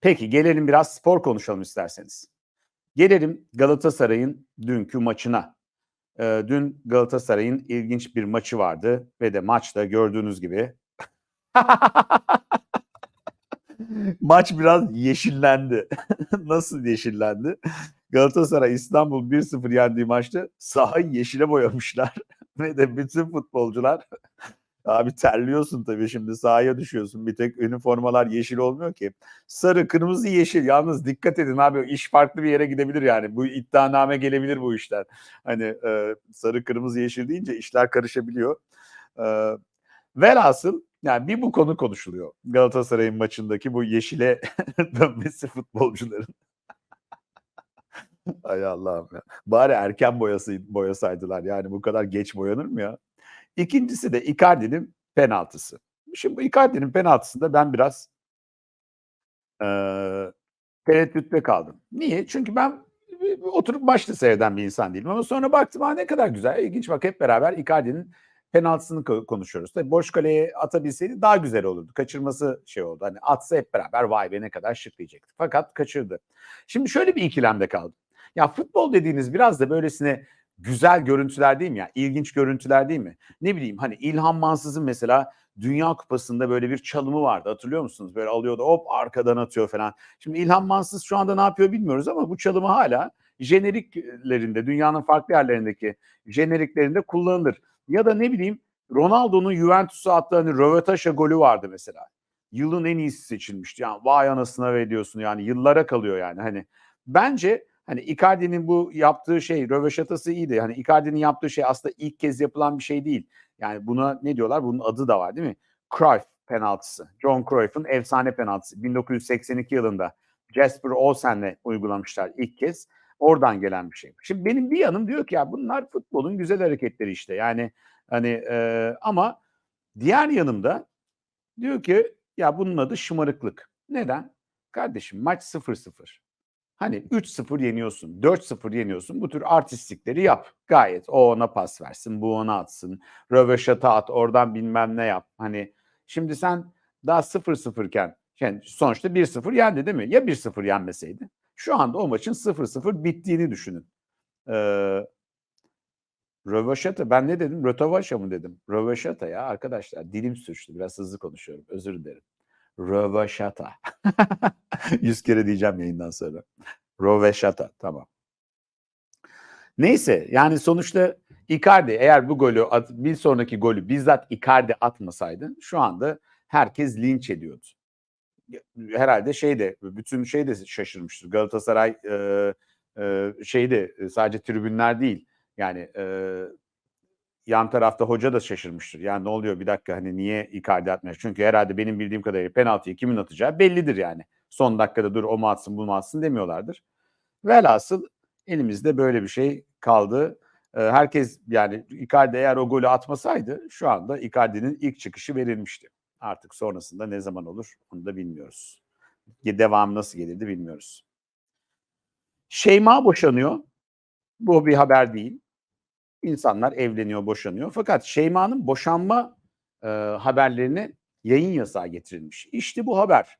Peki gelelim biraz spor konuşalım isterseniz. Gelelim Galatasaray'ın dünkü maçına. Ee, dün Galatasaray'ın ilginç bir maçı vardı ve de maçta gördüğünüz gibi maç biraz yeşillendi. Nasıl yeşillendi? Galatasaray İstanbul 1-0 yendiği maçta sahayı yeşile boyamışlar ve de bütün futbolcular Abi terliyorsun tabii şimdi sahaya düşüyorsun. Bir tek üniformalar yeşil olmuyor ki. Sarı, kırmızı, yeşil. Yalnız dikkat edin abi iş farklı bir yere gidebilir yani. Bu iddianame gelebilir bu işler. Hani e, sarı, kırmızı, yeşil deyince işler karışabiliyor. E, velhasıl yani bir bu konu konuşuluyor. Galatasaray'ın maçındaki bu yeşile dönmesi futbolcuların. Ay Allah'ım ya. Bari erken boyası, boyasaydılar. Yani bu kadar geç boyanır mı ya? İkincisi de Icardi'nin penaltısı. Şimdi bu Icardi'nin penaltısında ben biraz eee tereddütte kaldım. Niye? Çünkü ben oturup maçta seyreden bir insan değilim ama sonra baktım ha ne kadar güzel, ilginç bak hep beraber Icardi'nin penaltısını konuşuyoruz. Tabii boş kaleye atabilseydi daha güzel olurdu. Kaçırması şey oldu. Hani atsa hep beraber vay be ne kadar şık diyecektik. Fakat kaçırdı. Şimdi şöyle bir ikilemde kaldım. Ya futbol dediğiniz biraz da böylesine güzel görüntüler değil mi ya? İlginç görüntüler değil mi? Ne bileyim hani İlhan Mansız'ın mesela Dünya Kupası'nda böyle bir çalımı vardı hatırlıyor musunuz? Böyle alıyordu hop arkadan atıyor falan. Şimdi İlhan Mansız şu anda ne yapıyor bilmiyoruz ama bu çalımı hala jeneriklerinde dünyanın farklı yerlerindeki jeneriklerinde kullanılır. Ya da ne bileyim Ronaldo'nun Juventus'a attığı hani Rövetaşa golü vardı mesela. Yılın en iyisi seçilmişti. Yani vay anasına ve diyorsun yani yıllara kalıyor yani. Hani bence hani Icardi'nin bu yaptığı şey röveşatası iyiydi. Hani Icardi'nin yaptığı şey aslında ilk kez yapılan bir şey değil. Yani buna ne diyorlar? Bunun adı da var değil mi? Cruyff penaltısı. John Cruyff'un efsane penaltısı. 1982 yılında Jasper Olsen'le uygulamışlar ilk kez. Oradan gelen bir şey. Şimdi benim bir yanım diyor ki ya bunlar futbolun güzel hareketleri işte. Yani hani e, ama diğer yanımda diyor ki ya bunun adı şımarıklık. Neden? Kardeşim maç 0-0. Hani 3-0 yeniyorsun, 4-0 yeniyorsun. Bu tür artistlikleri yap. Gayet o ona pas versin, bu ona atsın. Röveşata at, oradan bilmem ne yap. Hani şimdi sen daha 0-0 iken yani sonuçta 1-0 yendi değil mi? Ya 1-0 yenmeseydi? Şu anda o maçın 0-0 bittiğini düşünün. Ee, Röveşata ben ne dedim? Rötovaşa mı dedim? Röveşata ya arkadaşlar dilim sürçtü. Biraz hızlı konuşuyorum. Özür dilerim. Röveşata. Yüz kere diyeceğim yayından sonra. Röveşata tamam. Neyse yani sonuçta Icardi eğer bu golü at, bir sonraki golü bizzat Icardi atmasaydı şu anda herkes linç ediyordu. Herhalde şeyde bütün şey de şaşırmıştır. Galatasaray e, e, şeyde sadece tribünler değil yani e, yan tarafta hoca da şaşırmıştır. Yani ne oluyor bir dakika hani niye Icardi atmıyor? Çünkü herhalde benim bildiğim kadarıyla penaltıyı kimin atacağı bellidir yani. Son dakikada dur o mu atsın bu mu atsın demiyorlardır. Velhasıl elimizde böyle bir şey kaldı. Herkes yani Icardi eğer o golü atmasaydı şu anda Icardi'nin ilk çıkışı verilmişti. Artık sonrasında ne zaman olur onu da bilmiyoruz. Devam nasıl gelirdi bilmiyoruz. Şeyma boşanıyor. Bu bir haber değil. İnsanlar evleniyor, boşanıyor. Fakat Şeyma'nın boşanma e, haberlerine yayın yasağı getirilmiş. İşte bu haber.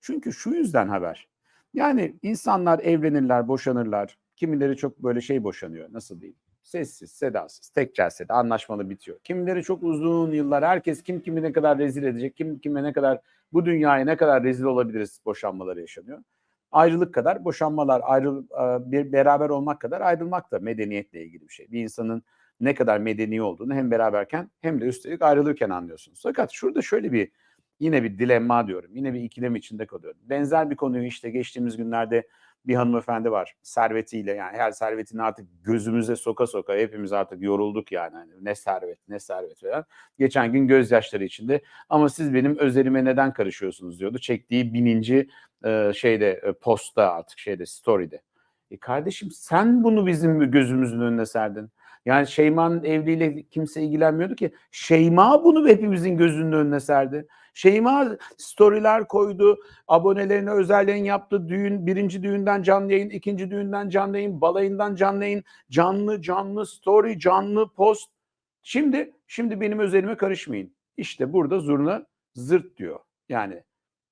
Çünkü şu yüzden haber. Yani insanlar evlenirler, boşanırlar. Kimileri çok böyle şey boşanıyor. Nasıl diyeyim? Sessiz, sedasız, tek celsede anlaşmalı bitiyor. Kimileri çok uzun yıllar herkes kim kimi ne kadar rezil edecek, kim kime ne kadar bu dünyaya ne kadar rezil olabiliriz boşanmaları yaşanıyor. Ayrılık kadar boşanmalar, ayrı bir beraber olmak kadar ayrılmak da medeniyetle ilgili bir şey. Bir insanın ne kadar medeni olduğunu hem beraberken hem de üstelik ayrılırken anlıyorsunuz. Fakat şurada şöyle bir yine bir dilemma diyorum. Yine bir ikilem içinde kalıyorum. Benzer bir konuyu işte geçtiğimiz günlerde bir hanımefendi var servetiyle yani her servetini artık gözümüze soka soka hepimiz artık yorulduk yani. Hani ne servet ne servet falan. Geçen gün gözyaşları içinde ama siz benim özelime neden karışıyorsunuz diyordu. Çektiği bininci e, şeyde e, posta artık şeyde story'de. E kardeşim sen bunu bizim gözümüzün önüne serdin. Yani Şeyma'nın evliliğiyle kimse ilgilenmiyordu ki. Şeyma bunu hepimizin gözünün önüne serdi. Şeyma storyler koydu, abonelerine özel yayın yaptı. Düğün, birinci düğünden canlı yayın, ikinci düğünden canlı yayın, balayından canlı yayın, canlı canlı story, canlı post. Şimdi şimdi benim özelime karışmayın. İşte burada zurna zırt diyor. Yani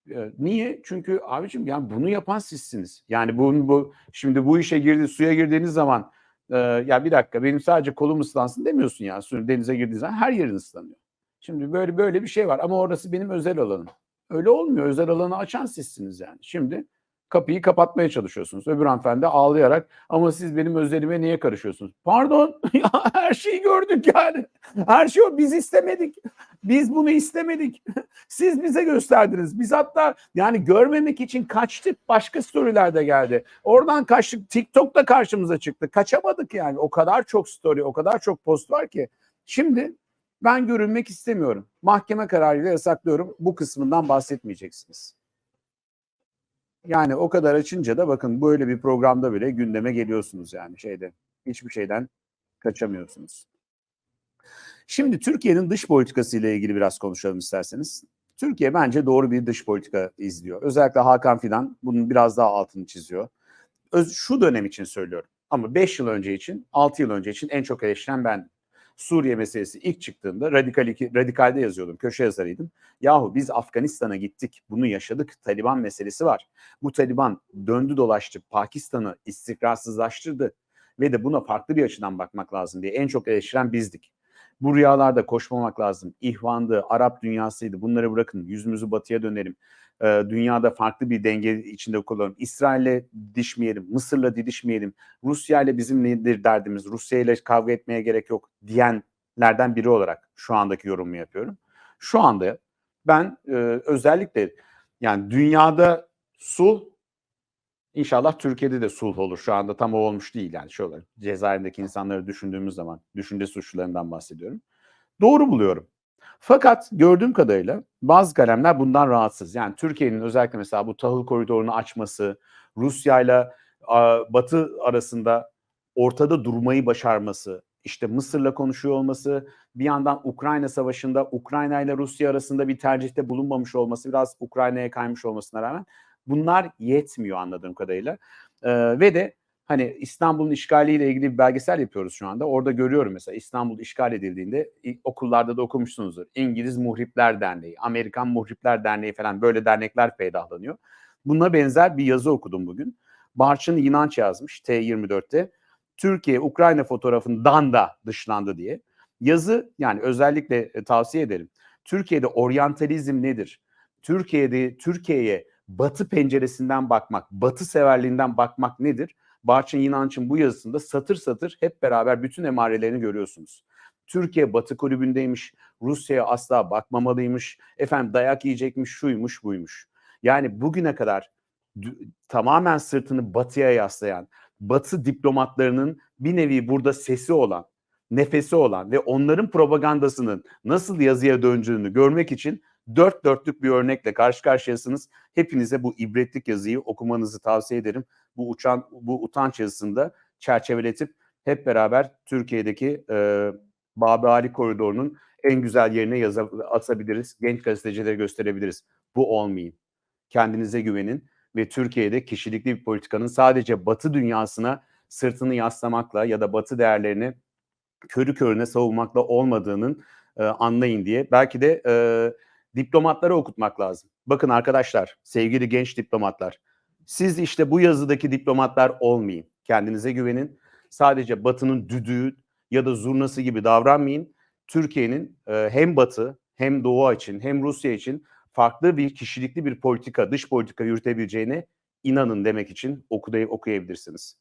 Eee, niye? Çünkü abicim yani bunu yapan sizsiniz. Yani bu bu şimdi bu işe girdi suya girdiğiniz zaman, eee, ya bir dakika benim sadece kolum ıslansın demiyorsun ya. Su denize girdiğin zaman her yerin ıslanıyor. Şimdi böyle böyle bir şey var ama orası benim özel alanım. Öyle olmuyor. Özel alanı açan sizsiniz yani. Şimdi kapıyı kapatmaya çalışıyorsunuz. Öbür hanımefendi ağlayarak ama siz benim özelime niye karışıyorsunuz? Pardon ya her şeyi gördük yani. Her şey o biz istemedik. Biz bunu istemedik. Siz bize gösterdiniz. Biz hatta yani görmemek için kaçtık. Başka storyler de geldi. Oradan kaçtık. TikTok'ta karşımıza çıktı. Kaçamadık yani. O kadar çok story, o kadar çok post var ki. Şimdi ben görünmek istemiyorum. Mahkeme kararıyla yasaklıyorum. Bu kısmından bahsetmeyeceksiniz. Yani o kadar açınca da bakın böyle bir programda bile gündeme geliyorsunuz yani şeyde. Hiçbir şeyden kaçamıyorsunuz. Şimdi Türkiye'nin dış politikası ile ilgili biraz konuşalım isterseniz. Türkiye bence doğru bir dış politika izliyor. Özellikle Hakan Fidan bunun biraz daha altını çiziyor. Öz, şu dönem için söylüyorum. Ama 5 yıl önce için, 6 yıl önce için en çok eleştiren ben. Suriye meselesi ilk çıktığında Radikal 2, Radikal'de yazıyordum, köşe yazarıydım. Yahu biz Afganistan'a gittik, bunu yaşadık, Taliban meselesi var. Bu Taliban döndü dolaştı, Pakistan'ı istikrarsızlaştırdı ve de buna farklı bir açıdan bakmak lazım diye en çok eleştiren bizdik. Bu rüyalarda koşmamak lazım. İhvandı, Arap dünyasıydı. Bunları bırakın. Yüzümüzü batıya dönelim. Ee, dünyada farklı bir denge içinde kullanalım. İsrail'le didişmeyelim. Mısır'la didişmeyelim. Rusya ile bizim nedir derdimiz? Rusya ile kavga etmeye gerek yok diyenlerden biri olarak şu andaki yorumumu yapıyorum. Şu anda ben e, özellikle yani dünyada sulh İnşallah Türkiye'de de sulh olur. Şu anda tam o olmuş değil yani şöyle. Cezaevindeki insanları düşündüğümüz zaman düşünce suçlularından bahsediyorum. Doğru buluyorum. Fakat gördüğüm kadarıyla bazı kalemler bundan rahatsız. Yani Türkiye'nin özellikle mesela bu tahıl koridorunu açması, Rusya ile Batı arasında ortada durmayı başarması, işte Mısır'la konuşuyor olması, bir yandan Ukrayna Savaşı'nda Ukrayna ile Rusya arasında bir tercihte bulunmamış olması, biraz Ukrayna'ya kaymış olmasına rağmen Bunlar yetmiyor anladığım kadarıyla. Ee, ve de hani İstanbul'un işgaliyle ilgili bir belgesel yapıyoruz şu anda. Orada görüyorum mesela İstanbul işgal edildiğinde okullarda da okumuşsunuzdur. İngiliz Muhripler Derneği, Amerikan Muhripler Derneği falan böyle dernekler peydahlanıyor. Buna benzer bir yazı okudum bugün. Barçın İnanç yazmış T24'te. Türkiye Ukrayna fotoğrafından da dışlandı diye. Yazı yani özellikle e, tavsiye ederim. Türkiye'de oryantalizm nedir? Türkiye'de Türkiye'ye batı penceresinden bakmak, batı severliğinden bakmak nedir? Barçın Yinanç'ın bu yazısında satır satır hep beraber bütün emarelerini görüyorsunuz. Türkiye batı kulübündeymiş, Rusya'ya asla bakmamalıymış, efendim dayak yiyecekmiş, şuymuş, buymuş. Yani bugüne kadar tamamen sırtını batıya yaslayan, batı diplomatlarının bir nevi burada sesi olan, nefesi olan ve onların propagandasının nasıl yazıya döndüğünü görmek için dört dörtlük bir örnekle karşı karşıyasınız. Hepinize bu ibretlik yazıyı okumanızı tavsiye ederim. Bu uçan bu utanç yazısında çerçeveletip hep beraber Türkiye'deki e, Babi Ali Koridoru'nun en güzel yerine yaza, atabiliriz. Genç gazetecilere gösterebiliriz. Bu olmayın. Kendinize güvenin ve Türkiye'de kişilikli bir politikanın sadece Batı dünyasına sırtını yaslamakla ya da Batı değerlerini körü körüne savunmakla olmadığının e, anlayın diye. Belki de e, diplomatlara okutmak lazım. Bakın arkadaşlar, sevgili genç diplomatlar. Siz işte bu yazıdaki diplomatlar olmayın. Kendinize güvenin. Sadece Batı'nın düdüğü ya da zurnası gibi davranmayın. Türkiye'nin e, hem Batı hem Doğu için hem Rusya için farklı bir kişilikli bir politika, dış politika yürütebileceğine inanın demek için okuyabilirsiniz.